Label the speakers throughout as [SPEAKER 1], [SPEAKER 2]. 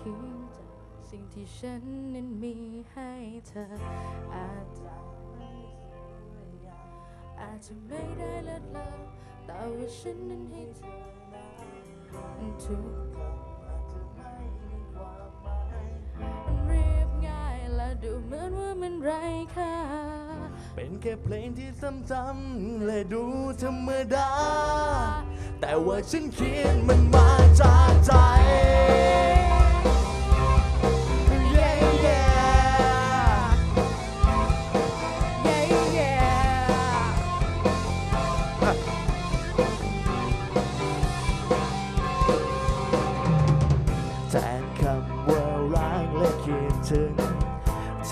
[SPEAKER 1] คียงใจสิ่งที่ฉันนั้นมีให้เธอ อาจจะไม่สวยงามอาจจะไม่ได้เลิศเลอแต่ว่าฉันนั้นให้เธอนั้ทุกคำอาจจะไม่มีความหมายมันเรียบง่ายและดูเหมือนว่ามันไร้ค่า
[SPEAKER 2] เป็นแค่เพลงที่ซ้ำๆและดูธรรมดา แต่ว่าฉันเขียนมันมา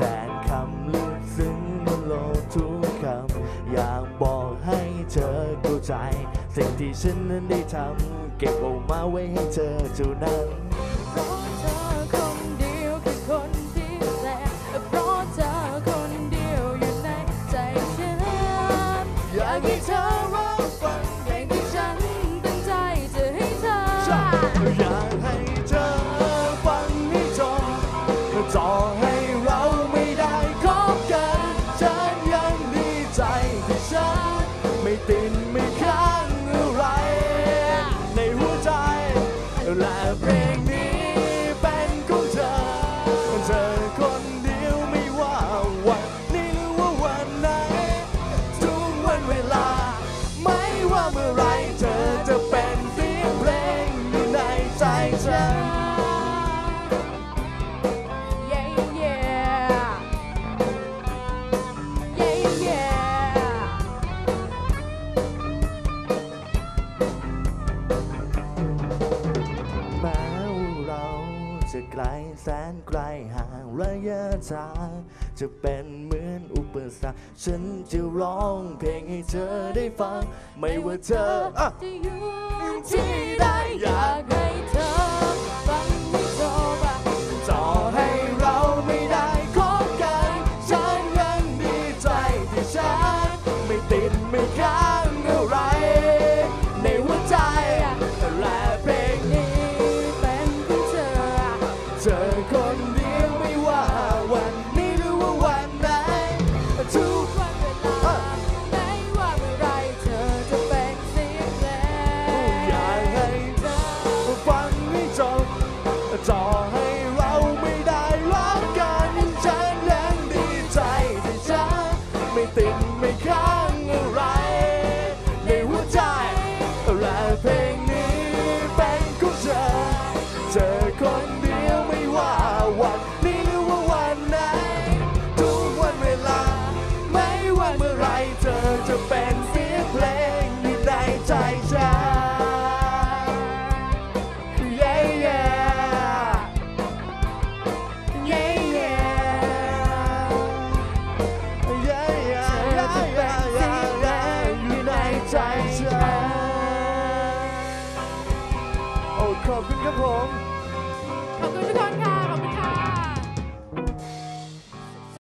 [SPEAKER 2] แทนคำลึกซึ้งบนโลกทุกคำ อยากบอกให้เธอเข้าใจ สิ่งที่ฉันนั้นได้ทำ เก็บเอามาไว้ให้เธอเท่านั้น ไม่ติดไม่ค้างอะไร ในหัวใจ และเพลงนี้เป็นของเธอเธอคนเดียวไม่ว่าวันนี้หรือว่าวันไหนทุกวันเวลา ไม่ว่าเมื่อไรเธอจะเป็นเสียงเพลงอยู่ในใจฉัน จะไกลแสนไกลห่างระยะทางจะเป็นเหมือนอุปสรรคฉันจะร้องเพลงให้เธอได้ฟัง ไม่ว่าเธอ
[SPEAKER 1] จะอยู่
[SPEAKER 2] เมื่อไรเธอจะเป็นเสียงเพลงอยู่ในใจฉัน Yeah yeah Yeah yeah Yeah yeah Yeah yeah Yeah yeah อยู่ในใจฉัน โอ้ขอบคุณครับผม